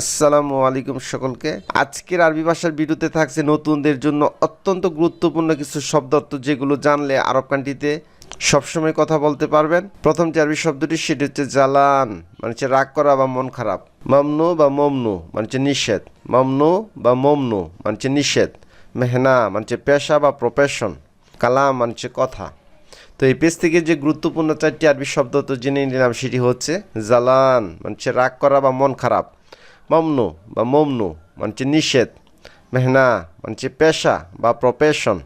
আসসালামু আলাইকুম সকলকে। আজকের আরবি ভাষার ভিডিওতে থাকছে নতুনদের জন্য অত্যন্ত গুরুত্বপূর্ণ কিছু শব্দ যেগুলো জানলে আরব কান্ট্রিতে সবসময় কথা বলতে পারবেন। প্রথম যে আরবি শব্দটি, সেটি হচ্ছে জালান মানে হচ্ছে রাগ করা বা মন খারাপ। মামনু বা মমনু মানে হচ্ছে নিষেধ। মামনু বা মমনু মানে হচ্ছে নিষেধ। মেহনা মানে হচ্ছে পেশা বা প্রফেশন কালাম মানে হচ্ছে কথা। তো এই পেজ থেকে যে গুরুত্বপূর্ণ চারটি আরবি শব্দ তো জেনে নিলাম, সেটি হচ্ছে জালান মানে হচ্ছে রাগ করা বা মন খারাপ। মমনু বা মমনু মানছে নিষেধ মেহনা মানে হচ্ছে পেশা বা প্রফেশন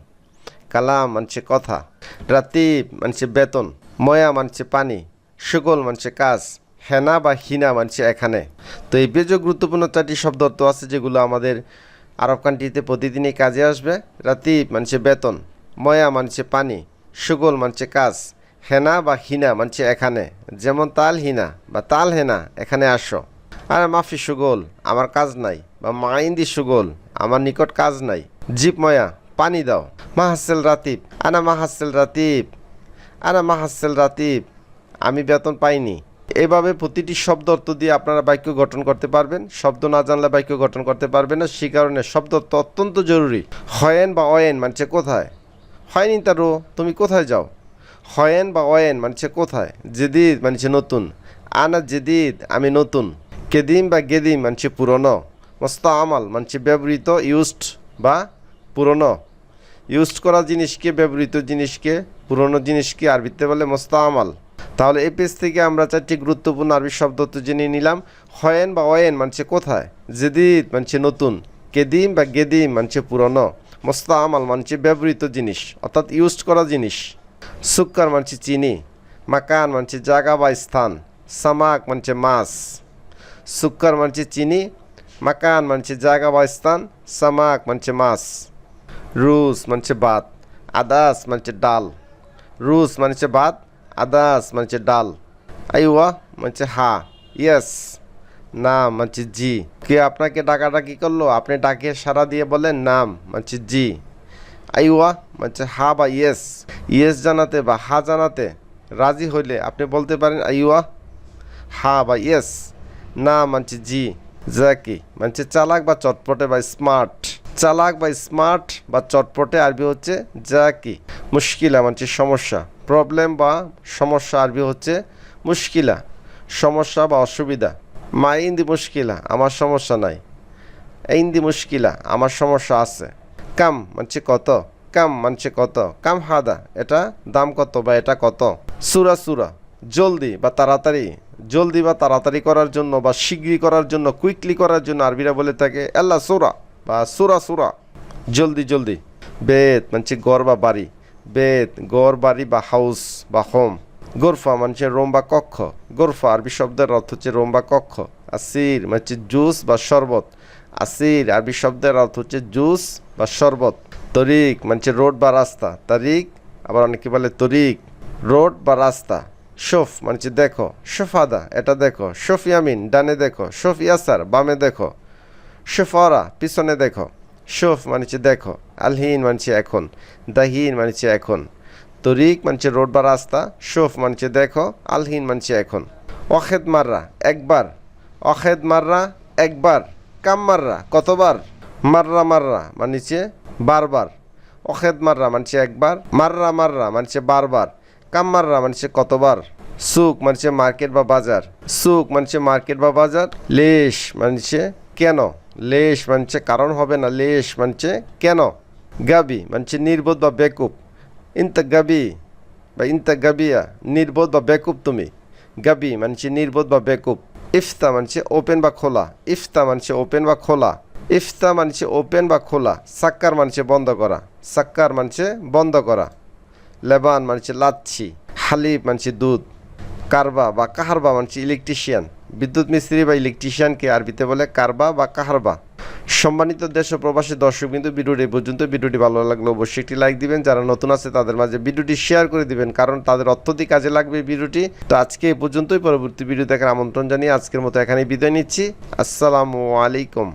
কালাম মানছে কথা রাতিব মানছে বেতন ময়া মানছে পানি সুগল মানছে কাজ হেনা বা হিনা মানছে এখানে তো এই বেজ গুরুত্বপূর্ণ চারটি শব্দ অর্থ আছে যেগুলো আমাদের আরব কান্ট্রিতে প্রতিদিনই কাজে আসবে। রাতিব মানছে বেতন ময়া মানছে পানি সুগল মানছে কাজ হেনা বা হিনা মানছে এখানে যেমন তাল হিনা বা তাল হেনা এখানে আসো। আরে মাফি, সুগোল, আমার কাজ নাই। বা মাইন্দি সুগল, আমার নিকট কাজ নাই। জিপ ময়া, পানি দাও। মাহাসেল রাতিব, আনা মাহাসেল রাতিব, আনা মাহাসেল রাতিব, আমি বেতন পাইনি। এভাবে প্রতিটি শব্দ অর্থ দিয়ে আপনারা বাক্য গঠন করতে পারবেন। শব্দ না জানলে বাক্য গঠন করতে পারবেন না। সেই কারণে শব্দ অর্থ অত্যন্ত জরুরি। হয়েন বা অয়েন মানছে কোথায়? হয়নি তারও তুমি কোথায় যাও? হয়েন বা অয়েন মানছে কোথায়? জেদিদ মানছে নতুন। আনা জেদিদ, আমি নতুন। কেদিম বা গেদিম, মানছে পুরনো। মস্ত আমাল, মানছে ব্যবহৃত ইউজড বা পুরনো। ইউজ করা জিনিসকে, ব্যবহৃত জিনিসকে, পুরনো জিনিসকে আরবিতে বলে মোস্তামাল তাহলে এই পেজ থেকে আমরা চারটি গুরুত্বপূর্ণ আরবি শব্দ তো জেনে নিলাম। হয়েন বা অয়েন মানছে কোথায়? জেদিদ মানছে নতুন। কেদিম বা গেদিম মানছে পুরনো। মোস্তামাল মানছে ব্যবহৃত জিনিস, অর্থাৎ ইউজ করা জিনিস। সুক্কার মানছে চিনি। মাকান মানছে জায়গা বা স্থান। সামাক মানছে মাছ। সুক্কার মানছে চিনি মাকান মানছে জায়গা বা স্থান সামাক মানছে মাছ রুস মানছে ভাত আদাস মানছে ডাল রুস মানছে ভাত আদাস মানছে ডাল আইওয়া মানছে হা ইয়েস নাম মানছে জি কে আপনাকে ডাকাডাকি করল আপনি ডাকে সারা দিয়ে বলেন নাম মানছে জি আইওয়া মানছে হা বা ইয়েস ইয়েস জানাতে বা হা জানাতে রাজি হইলে আপনি বলতে পারেন আইওয়া হা বা ইয়েস না, মানছে জি, জাকি। মানছে চালাক বা চটপটে বা স্মার্ট। চালাক বা স্মার্ট বা চটপটে আরবি হচ্ছে জাকি। মুশকিলা, মানছে সমস্যা। প্রবলেম বা সমস্যা আরবি হচ্ছে মুশকিলা। সমস্যা বা অসুবিধা। মা, ইন্দি মুশকিলা, আমার সমস্যা নাই। ইন্দি মুশকিলা, আমার সমস্যা আছে। কাম, মানছে কত? কাম, মানছে কত? কাম হাদা, এটা দাম কত বা এটা কত? সুরা সুরা। জলদি বা তাড়াতাড়ি। জলদি বা তাড়াতাড়ি করার জন্য বা শীঘ্রই করার জন্য কুইকলি করার জন্য আরবিরা বলে থাকে, আল্লাহ, সুরা বা সুরা সুরা জলদি জলদি। বেত মানছে গড় বা বাড়ি। বেত গড় বাড়ি বা হাউস বা হোম গোরফা মানছে রোম বা কক্ষ। গোরফা, আরবি শব্দের অর্থ হচ্ছে রোম বা কক্ষ। আসির মানছে জুস বা শরবত। আসির, আরবি শব্দের অর্থ হচ্ছে জুস বা শরবত। তরিক মানছে রোড বা রাস্তা। তারিক, আবার অনেকে বলে তরিক। রোড বা রাস্তা। শোফ মানছে দেখো শোফাদা এটা দেখো শোফ ইয়ামিন ডানে দেখো শোফ ইয়াসার বামে দেখো শোফরা পিছনে দেখো শোফ মানছে দেখো আলহিন মানছে এখন দাহিন মানছে এখন তরিক মানছে রোড বা রাস্তা শোফ মানছে দেখো আলহিন মানছে এখন অখেদ মাররা একবার অখেদ মাররা একবার কাম মাররা কতবার মাররা মাররা মানছে বারবার অখেদ মাররা মানছে একবার মাররা মাররা মানছে বারবার কাম মাররা মানছে কতবার সুক মানছে মার্কেট বা বাজার সুক মানছে মার্কেট বা বাজার লেশ মানছে কেন লেশ মানছে কারণ হবে না লেশ মানছে কেন গাবি মানছে নির্বোধ বা বেকুব ইন্তা গাবি বা ইন্তা গাবিয়া নির্বোধ বা বেকুব তুমি গাবি মানছে নির্বোধ বা বেকুব ইফতা মানছে ওপেন বা খোলা ইফতা মানছে ওপেন বা খোলা ইফতা মানছে ওপেন বা খোলা সাক্কার মানছে বন্ধ করা সাক্কার মানছে বন্ধ করা লেবান মানছে লাচ্ছি, হালিব মানছে দুধ, কারবা বা কাহারবা মানছে ইলেকট্রিশিয়ান বিদ্যুৎ মিস্ত্রি বা ইলেকট্রিশিয়ানকে আরবিতে বলে কারবা বা কাহারবা। সম্মানিত দেশ ও প্রবাসী দর্শক কিন্তু ভিডিওটি পর্যন্ত। ভিডিওটি ভালো লাগলে অবশ্যই একটি লাইক দিবেন। যারা নতুন আছে, তাদের মাঝে ভিডিওটি শেয়ার করে দিবেন, কারণ তাদের অত্যধিক কাজে লাগবে ভিডিওটি। তো আজকে এই পর্যন্তই। পরবর্তী ভিডিও দেখার আমন্ত্রণ জানিয়ে আজকের মতো এখানেই বিদায় নিচ্ছি। আসসালামু আলাইকুম।